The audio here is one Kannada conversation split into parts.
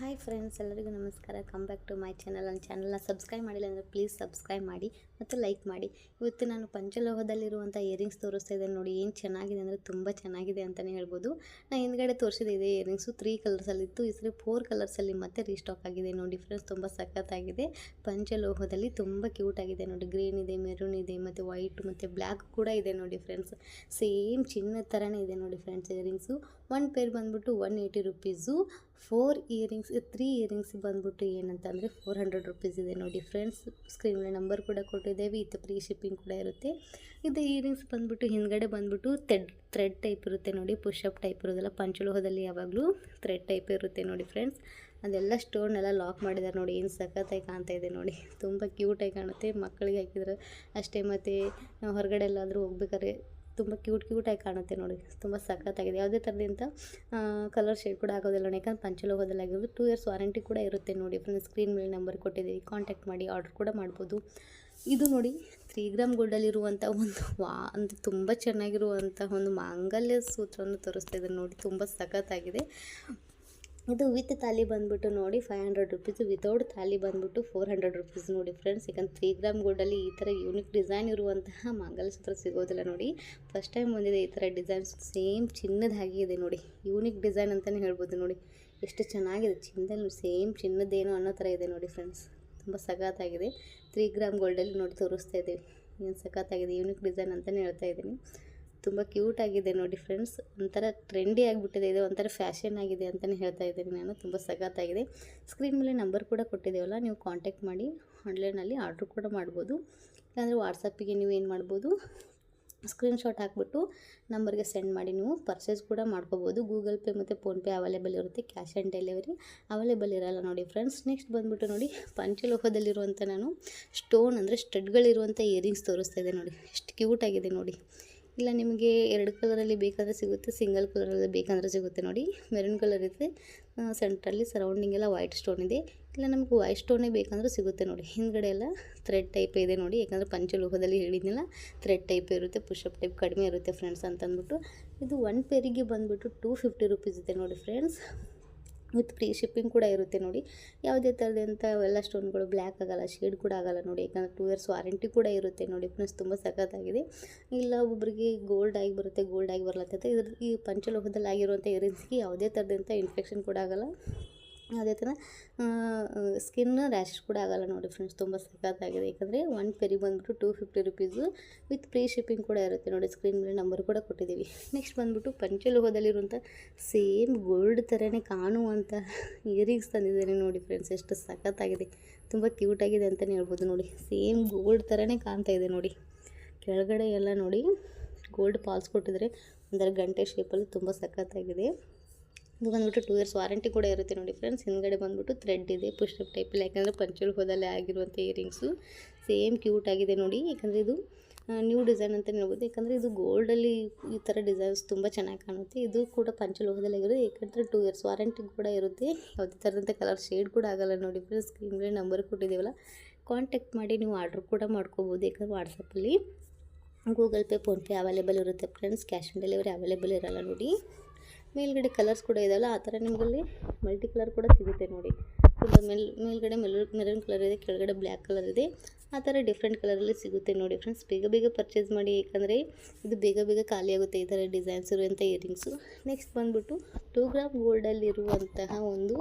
ಹಾಯ್ ಫ್ರೆಂಡ್ಸ್, ಎಲ್ಲರಿಗೂ ನಮಸ್ಕಾರ. Come back to my channel ನನ್ನ ಚಾನಲ್ನ ಸಬ್ಸ್ಕ್ರೈಬ್ ಮಾಡಿಲ್ಲ ಅಂದರೆ ಪ್ಲೀಸ್ ಸಬ್ಸ್ಕ್ರೈಬ್ ಮಾಡಿ ಮತ್ತು ಲೈಕ್ ಮಾಡಿ. ಇವತ್ತು ನಾನು ಪಂಚಲೋಹದಲ್ಲಿರುವಂಥ ಇಯರಿಂಗ್ಸ್ ತೋರಿಸ್ತಾ ಇದ್ದೇನೆ ನೋಡಿ, ಏನು ಚೆನ್ನಾಗಿದೆ ಅಂದರೆ ತುಂಬ ಚೆನ್ನಾಗಿದೆ ಅಂತಲೇ ಹೇಳ್ಬೋದು. ನಾನು ಹಿಂದ್ಗಡೆ ತೋರಿಸಿದೆ ಇದೆ ಇಯರಿಂಗ್ಸು ತ್ರೀ ಕಲರ್ಸಲ್ಲಿತ್ತು ಈ ಸರಿ ಫೋರ್ ಕಲರ್ಸಲ್ಲಿ ಮತ್ತೆ ರೀಸ್ಟಾಕ್ ಆಗಿದೆ ನೋಡಿ ಫ್ರೆಂಡ್ಸ್ ತುಂಬ ಸಖತ್ತಾಗಿದೆ. ಪಂಚಲೋಹದಲ್ಲಿ ತುಂಬ ಕ್ಯೂಟ್ ಆಗಿದೆ ನೋಡಿ. ಗ್ರೀನ್ ಇದೆ ಮೆರೂನ್ ಇದೆ ಮತ್ತು ವೈಟ್ ಮತ್ತು ಬ್ಲ್ಯಾಕ್ ಕೂಡ ಇದೆ ನೋಡಿ ಫ್ರೆಂಡ್ಸ್ ಸೇಮ್ ಚಿನ್ನದ ಥರನೇ ಇದೆ ನೋಡಿ ಫ್ರೆಂಡ್ಸ್ ಇಯರಿಂಗ್ಸು ಒನ್ ಪೇರ್ ಬಂದ್ಬಿಟ್ಟು one eighty rupees four earrings, three earrings ಬಂದ್ಬಿಟ್ಟು ಏನಂತ ಅಂದರೆ ಫೋರ್ ಹಂಡ್ರೆಡ್ ರುಪೀಸ್ ಇದೆ ನೋಡಿ ಫ್ರೆಂಡ್ಸ್. ಸ್ಕ್ರೀನ್ ನಂಬರ್ ಕೂಡ ಕೊಟ್ಟಿದ್ದೇವೆ ವಿತ್ ಫ್ರೀ ಶಿಪ್ಪಿಂಗ್ ಕೂಡ ಇರುತ್ತೆ. ಇದು ಇಯರಿಂಗ್ಸ್ ಬಂದ್ಬಿಟ್ಟು ಹಿಂದ್ಗಡೆ ಬಂದ್ಬಿಟ್ಟು ತೆಡ್ ಥ್ರೆಡ್ ಟೈಪ್ ಇರುತ್ತೆ ನೋಡಿ ಪುಷಪ್ ಟೈಪ್ ಇರೋದಲ್ಲ ಪಂಚಲೋಹದಲ್ಲಿ ಯಾವಾಗಲೂ ಥ್ರೆಡ್ ಟೈಪ್ ಇರುತ್ತೆ ನೋಡಿ ಫ್ರೆಂಡ್ಸ್. ಅದೆಲ್ಲ ಸ್ಟೋನೆಲ್ಲ ಲಾಕ್ ಮಾಡಿದ್ದಾರೆ ನೋಡಿ, ಏನು ಸಖತ್ತಾಗಿ ಕಾಣ್ತಾ ಇದೆ ನೋಡಿ. ತುಂಬ ಕ್ಯೂಟಾಗಿ ಕಾಣುತ್ತೆ, ಮಕ್ಕಳಿಗೆ ಹಾಕಿದ್ರೆ ಅಷ್ಟೇ ಮತ್ತು ಹೊರಗಡೆ ಎಲ್ಲಾದರೂ ಹೋಗ್ಬೇಕಾದ್ರೆ ತುಂಬ ಕ್ಯೂಟ್ ಕ್ಯೂಟಾಗಿ ಕಾಣುತ್ತೆ ನೋಡಿ. ತುಂಬ ಸಖತ್ತಾಗಿದೆ. ಯಾವುದೇ ಥರದಿಂದ ಕಲರ್ ಶೇಡ್ ಕೂಡ ಆಗೋದಿಲ್ಲ ಯಾಕಂದ್ರೆ ಪಂಚಲೋಹದಲ್ಲಿ ಆಗಿರೋದು ಟೂ ಇಯರ್ಸ್ ವಾರಂಟಿ ಕೂಡ ಇರುತ್ತೆ ನೋಡಿ. ಫ್ರೆಂಡ್ಸ್ ಸ್ಕ್ರೀನ್ ಮೇಲೆ ನಂಬರ್ ಕೊಟ್ಟಿದ್ದೀವಿ. ಕಾಂಟ್ಯಾಕ್ಟ್ ಮಾಡಿ ಆರ್ಡರ್ ಕೂಡ ಮಾಡ್ಬೋದು. ಇದು ನೋಡಿ ತ್ರೀ ಗ್ರಾಮ್ ಗೋಲ್ಡಲ್ಲಿರುವಂಥ ಒಂದು ವಾ, ಅಂದರೆ ತುಂಬ ಚೆನ್ನಾಗಿರುವಂಥ ಒಂದು ಮಾಂಗಲ್ಯ ಸೂತ್ರವನ್ನು ತೋರಿಸ್ತಾ ಇದ್ದಾರೆ ನೋಡಿ. ತುಂಬ ಸಖತ್ತಾಗಿದೆ. ಇದು ವಿತ್ ತಾಲಿ ಬಂದುಬಿಟ್ಟು ನೋಡಿ five hundred rupees without thali ಬಂದುಬಿಟ್ಟು ಫೋರ್ ಹಂಡ್ರೆಡ್ ರುಪೀಸ್ ನೋಡಿ ಫ್ರೆಂಡ್ಸ್ ಯಾಕಂದ್ರೆ ತ್ರೀ ಗ್ರಾಮ್ ಗೋಲ್ಡಲ್ಲಿ ಈ ಥರ ಯೂನಿಕ್ ಡಿಸೈನ್ ಇರುವಂತಹ ಮಂಗಲಸೂತ್ರ ಸಿಗೋದಿಲ್ಲ ನೋಡಿ. ಫಸ್ಟ್ ಟೈಮ್ ಬಂದಿದೆ ಈ ಥರ ಡಿಸೈನ್ಸ್ ಸೇಮ್ ಚಿನ್ನದ ಹಾಗೆ ಇದೆ ನೋಡಿ. ಯೂನಿಕ್ ಡಿಸೈನ್ ಅಂತಲೇ ಹೇಳ್ಬೋದು ನೋಡಿ. ಎಷ್ಟು ಚೆನ್ನಾಗಿದೆ ಚಿನ್ನದಲ್ಲಿ ಸೇಮ್ ಚಿನ್ನದೇನೋ ಅನ್ನೋ ಥರ ಇದೆ ನೋಡಿ ಫ್ರೆಂಡ್ಸ್ ತುಂಬ ಸಖತ್ತಾಗಿದೆ. ತ್ರೀ ಗ್ರಾಮ್ ಗೋಲ್ಡಲ್ಲಿ ನೋಡಿ ತೋರಿಸ್ತಾ ಇದ್ದೀವಿ. ಏನು ಸಖತ್ತಾಗಿದೆ ಯೂನಿಕ್ ಡಿಸೈನ್ ಅಂತಲೇ ಹೇಳ್ತಾ ಇದ್ದೀನಿ. ತುಂಬ ಕ್ಯೂಟ್ ಆಗಿದೆ ನೋಡಿ ಫ್ರೆಂಡ್ಸ್ ಒಂಥರ ಟ್ರೆಂಡಿ ಆಗಿಬಿಟ್ಟಿದೆ. ಇದು ಒಂಥರ ಫ್ಯಾಷನ್ ಆಗಿದೆ ಅಂತಲೇ ಹೇಳ್ತಾ ಇದ್ದೀನಿ ನಾನು. ತುಂಬ ಸಖತ್ತಾಗಿದೆ ಸ್ಕ್ರೀನ್ ಮೇಲೆ ನಂಬರ್ ಕೂಡ ಕೊಟ್ಟಿದ್ದೇವಲ್ಲ, ನೀವು ಕಾಂಟ್ಯಾಕ್ಟ್ ಮಾಡಿ. ಆನ್ಲೈನಲ್ಲಿ ಆರ್ಡ್ರ್ ಕೂಡ ಮಾಡ್ಬೋದು. ಇಲ್ಲಾಂದರೆ ವಾಟ್ಸಪ್ಪಿಗೆ ನೀವು ಏನು ಮಾಡ್ಬೋದು? ಸ್ಕ್ರೀನ್ಶಾಟ್ ಹಾಕ್ಬಿಟ್ಟು ನಂಬರ್ಗೆ ಸೆಂಡ್ ಮಾಡಿ. ನೀವು ಪರ್ಚೇಸ್ ಕೂಡ ಮಾಡ್ಕೋಬೋದು. ಗೂಗಲ್ ಪೇ ಮತ್ತು ಫೋನ್ಪೇ ಅವೈಲೇಬಲ್ ಇರುತ್ತೆ. ಕ್ಯಾಶ್ ಆ್ಯಂಡ್ ಡೆಲಿವರಿ ಅವೈಲೇಬಲ್ ಇರಲ್ಲ ನೋಡಿ ಫ್ರೆಂಡ್ಸ್ ನೆಕ್ಸ್ಟ್ ಬಂದುಬಿಟ್ಟು ನೋಡಿ ಪಂಚಲೋಹದಲ್ಲಿರುವಂಥ ನಾನು ಸ್ಟೋನ್ ಅಂದರೆ ಸ್ಟಡ್ಗಳಿರುವಂಥ ಇಯರಿಂಗ್ಸ್ ತೋರಿಸ್ತಾ ಇದೆ ನೋಡಿ. ಎಷ್ಟು ಕ್ಯೂಟ್ ಆಗಿದೆ ನೋಡಿ. ಇಲ್ಲ, ನಿಮಗೆ ಎರಡು ಕಲರಲ್ಲಿ ಬೇಕಾದರೆ ಸಿಗುತ್ತೆ, ಸಿಂಗಲ್ ಕಲರಲ್ಲಿ ಬೇಕಂದರೆ ಸಿಗುತ್ತೆ ನೋಡಿ. ಮೆರೂನ್ ಕಲರ್ ಇದೆ. ಸೆಂಟ್ರಲ್ಲಿ ಸರೌಂಡಿಂಗ್ ಎಲ್ಲ ವೈಟ್ ಸ್ಟೋನ್ ಇದೆ. ಇಲ್ಲ, ನಮಗೆ ವೈಟ್ ಸ್ಟೋನೇ ಬೇಕಂದ್ರೆ ಸಿಗುತ್ತೆ ನೋಡಿ. ಹಿಂದ್ಗಡೆ ಎಲ್ಲ ಥ್ರೆಡ್ ಟೈಪ್ ಇದೆ ನೋಡಿ. ಯಾಕಂದರೆ ಪಂಚಲೋಹದಲ್ಲಿ ಹೇಳಿದ್ನಲ್ಲ ಥ್ರೆಡ್ ಟೈಪ್ ಇರುತ್ತೆ ಪುಷಪ್ ಟೈಪ್ ಕಡಿಮೆ ಇರುತ್ತೆ ಫ್ರೆಂಡ್ಸ್ ಅಂತಂದ್ಬಿಟ್ಟು. ಇದು ಒನ್ ಪೇರಿಗೆ ಬಂದುಬಿಟ್ಟು ಟೂ ಫಿಫ್ಟಿ ರುಪೀಸ್ ಇದೆ ನೋಡಿ ಫ್ರೆಂಡ್ಸ್ ವಿತ್ ಫ್ರೀ ಶಿಪ್ಪಿಂಗ್ ಕೂಡ ಇರುತ್ತೆ ನೋಡಿ. ಯಾವುದೇ ಥರದಂಥ ಎಲ್ಲ ಸ್ಟೋನ್ಗಳು ಬ್ಲ್ಯಾಕ್ ಆಗೋಲ್ಲ, ಶೇಡ್ ಕೂಡ ಆಗೋಲ್ಲ ನೋಡಿ. ಯಾಕಂದರೆ ಟೂ ಇಯರ್ಸ್ ವಾರಂಟಿ ಕೂಡ ಇರುತ್ತೆ ನೋಡಿ. ಫ್ರೆಂಡ್ಸ್, ತುಂಬ ಸಖತ್ತಾಗಿದೆ. ಇಲ್ಲ ಒಬ್ಬೊಬ್ಬರಿಗೆ ಗೋಲ್ಡ್ ಆಗಿ ಬರುತ್ತೆ ಗೋಲ್ಡ್ ಆಗಿ ಬರಲತ್ತೈತೆ ಇದ್ರ ಈ ಪಂಚಲೋಹದಲ್ಲಿ ಆಗಿರುವಂಥ ಇಯರಿಂಗ್ಸ್ಗೆ ಯಾವುದೇ ಥರದಂಥ ಇನ್ಫೆಕ್ಷನ್ ಕೂಡ ಆಗೋಲ್ಲ. ಅದೇ ಥರ ಸ್ಕಿನ್ ರ್ಯಾಶ್ ಕೂಡ ಆಗೋಲ್ಲ ನೋಡಿ ಫ್ರೆಂಡ್ಸ್ ತುಂಬ ಸಖತ್ತಾಗಿದೆ ಯಾಕಂದರೆ ಒನ್ ಪೆರಿ ಬಂದುಬಿಟ್ಟು two fifty rupees with free shipping ಕೂಡ ಇರುತ್ತೆ ನೋಡಿ ಸ್ಕ್ರೀನ್ ಮೇಲೆ ನಂಬರ್ ಕೂಡ ಕೊಟ್ಟಿದ್ದೀವಿ. ನೆಕ್ಸ್ಟ್ ಬಂದುಬಿಟ್ಟು ಪಂಚಲೋಹದಲ್ಲಿರುವಂಥ ಸೇಮ್ ಗೋಲ್ಡ್ ಥರನೇ ಕಾಣುವಂಥ ಇಯರಿಂಗ್ಸ್ ತಂದಿದ್ದೇನೆ ನೋಡಿ ಫ್ರೆಂಡ್ಸ್ ಎಷ್ಟು ಸಖತ್ತಾಗಿದೆ ತುಂಬ ಕ್ಯೂಟಾಗಿದೆ ಅಂತಲೇ ಹೇಳ್ಬೋದು ನೋಡಿ. ಸೇಮ್ ಗೋಲ್ಡ್ ಥರನೇ ಕಾಣ್ತಾ ಇದೆ ನೋಡಿ. ಕೆಳಗಡೆ ಎಲ್ಲ ನೋಡಿ ಗೋಲ್ಡ್ ಪಾಲ್ಸ್ ಕೊಟ್ಟಿದ್ರೆ ಒಂದರ ಗಂಟೆ ಶೇಪಲ್ಲಿ ತುಂಬ ಸಖತ್ತಾಗಿದೆ ಇದು ಬಂದುಬಿಟ್ಟು ಟೂ ಇಯರ್ಸ್ ವಾರಂಟಿ ಕೂಡ ಇರುತ್ತೆ ನೋಡಿ ಫ್ರೆಂಡ್ಸ್ ಹಿಂದ್ಗಡೆ ಬಂದುಬಿಟ್ಟು ಥ್ರೆಡ್ ಇದೆ ಪುಷ್ಟಪ್ ಟೈಪಲ್ಲಿ ಯಾಕಂದರೆ ಪಂಚಲ್ ಹೋದಲ್ಲೇ ಆಗಿರುವಂಥ ಇಯರಿಂಗ್ಸು ಸೇಮ್ ಕ್ಯೂಟ್ ಆಗಿದೆ ನೋಡಿ. ಯಾಕಂದರೆ ಇದು ನ್ಯೂ ಡಿಸೈನ್ ಅಂತ ಹೇಳ್ಬೋದು. ಯಾಕಂದರೆ ಇದು ಗೋಲ್ಡಲ್ಲಿ ಈ ಥರ ಡಿಸೈನ್ಸ್ ತುಂಬ ಚೆನ್ನಾಗಿ ಕಾಣುತ್ತೆ. ಇದು ಕೂಡ ಪಂಚಲೋಹದಲ್ಲಿ ಆಗಿರುತ್ತೆ ಯಾಕಂದರೆ ಟೂ ಇಯರ್ಸ್ ವಾರಂಟಿ ಕೂಡ ಇರುತ್ತೆ. ಯಾವುದೇ ಥರದಂಥ ಕಲರ್ ಶೇಡ್ ಕೂಡ ಆಗೋಲ್ಲ ನೋಡಿ ಫ್ರೆಂಡ್ಸ್ ಸ್ಕ್ರೀನ್ ನಂಬರ್ ಕೊಟ್ಟಿದ್ದೀವಲ್ಲ. ಕಾಂಟ್ಯಾಕ್ಟ್ ಮಾಡಿ ನೀವು ಆರ್ಡ್ರ್ ಕೂಡ ಮಾಡ್ಕೋಬೋದು. ಯಾಕಂದರೆ ವಾಟ್ಸಪ್ಪಲ್ಲಿ ಗೂಗಲ್ ಪೇ ಫೋನ್ಪೇ ಅವೈಲೇಬಲ್ ಇರುತ್ತೆ friends cash on delivery available ಇರಲ್ಲ ನೋಡಿ. ಮೇಲ್ಗಡೆ ಕಲರ್ಸ್ ಕೂಡ ಇದೆಯಲ್ಲ, ಆ ಥರ ನಿಮಗಲ್ಲಿ ಮಲ್ಟಿ ಕಲರ್ ಕೂಡ ಸಿಗುತ್ತೆ ನೋಡಿ. ತುಂಬ ಮೇಲ್, ಮೇಲ್ಗಡೆ ಮೆಲ್ ಮೆರೂನ್ ಕಲರ್ ಇದೆ, ಕೆಳಗಡೆ ಬ್ಲ್ಯಾಕ್ ಕಲರ್ ಇದೆ. ಆ ಥರ ಡಿಫ್ರೆಂಟ್ ಕಲರಲ್ಲಿ ಸಿಗುತ್ತೆ ನೋಡಿ ಫ್ರೆಂಡ್ಸ್ ಬೇಗ ಬೇಗ ಪರ್ಚೇಸ್ ಮಾಡಿ ಏಕೆಂದರೆ ಇದು ಬೇಗ ಬೇಗ ಖಾಲಿ ಆಗುತ್ತೆ ಈ ಥರ ಡಿಸೈನ್ಸ್ ಇರುವಂಥ ಇಯರಿಂಗ್ಸು ನೆಕ್ಸ್ಟ್ ಬಂದುಬಿಟ್ಟು ಟೂ ಗ್ರಾಮ್ ಗೋಲ್ಡಲ್ಲಿರುವಂತಹ ಒಂದು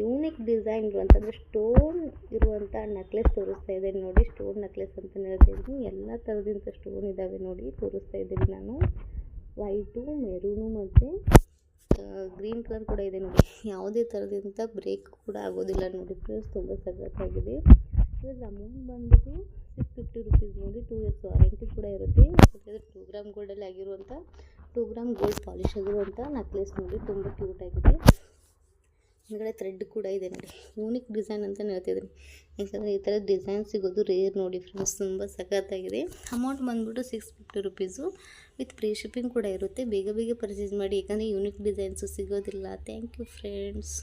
ಯೂನಿಕ್ ಡಿಸೈನ್ ಇರುವಂಥದ್ದು ಸ್ಟೋನ್ ಇರುವಂಥ ನೆಕ್ಲೆಸ್ ತೋರಿಸ್ತಾ ಇದ್ದೀನಿ ನೋಡಿ. ಸ್ಟೋನ್ ನೆಕ್ಲೆಸ್ ಅಂತ ಹೇಳ್ತಾ ಇದ್ದೀನಿ. ಎಲ್ಲ ಥರದಿಂದ ಸ್ಟೋನ್ ಇದ್ದಾವೆ ನೋಡಿ, ತೋರಿಸ್ತಾ ಇದ್ದೀನಿ ನಾನು. ವೈಟು ಮೆರೂನು ಮತ್ತು ಗ್ರೀನ್ ಕಲರ್ ಕೂಡ ಇದೆ ನೋಡಿ. ಯಾವುದೇ ಥರದಿಂದ ಬ್ರೇಕ್ ಕೂಡ ಆಗೋದಿಲ್ಲ ನೋಡಿ ಫ್ರೆಂಡ್ಸ್, ತುಂಬ ಸಖತ್ತಾಗಿದೆ ಇದ್ರ ಅಮೌಂಟ್ ಬಂದ್ಬಿಟ್ಟು ಸಿಕ್ಸ್ ಫಿಫ್ಟಿ ರುಪೀಸ್ ನೋಡಿ ಟೂ ಇಯರ್ಸ್ ವಾರಂಟಿ ಕೂಡ ಇರುತ್ತೆ. ಯಾಕಂದರೆ ಟೂ ಗ್ರಾಮ್ ಗೋಲ್ಡಲ್ಲಿ ಆಗಿರುವಂಥ ಟೂ ಗ್ರಾಮ್ ಗೋಲ್ಡ್ ಪಾಲಿಶ್ ಆಗಿರುವಂಥ ನೆಕ್ಲೆಸ್ ನೋಡಿ, ತುಂಬ ಕ್ಯೂಟ್ ಆಗಿದೆ. ಹಿಂದ್ಗಡೆ ಥ್ರೆಡ್ ಕೂಡ ಇದೆ ನೋಡಿ. ಯೂನಿಕ್ ಡಿಸೈನ್ ಅಂತ ಹೇಳ್ತಿದ್ದೀನಿ ಯಾಕಂದರೆ ಈ ಥರ ಡಿಸೈನ್ ಸಿಗೋದು ರೇರ್ ನೋಡಿ ಫ್ರೆಂಡ್ಸ್ ತುಂಬ ಸಖತ್ತಾಗಿದೆ. ಅಮೌಂಟ್ ಬಂದುಬಿಟ್ಟು six fifty rupees with free shipping ಕೂಡ ಇರುತ್ತೆ. ಬೇಗ ಬೇಗ ಪರ್ಚೇಸ್ ಮಾಡಿ. ಯಾಕಂದರೆ ಯೂನಿಕ್ ಡಿಸೈನ್ಸು ಸಿಗೋದಿಲ್ಲ. Thank you friends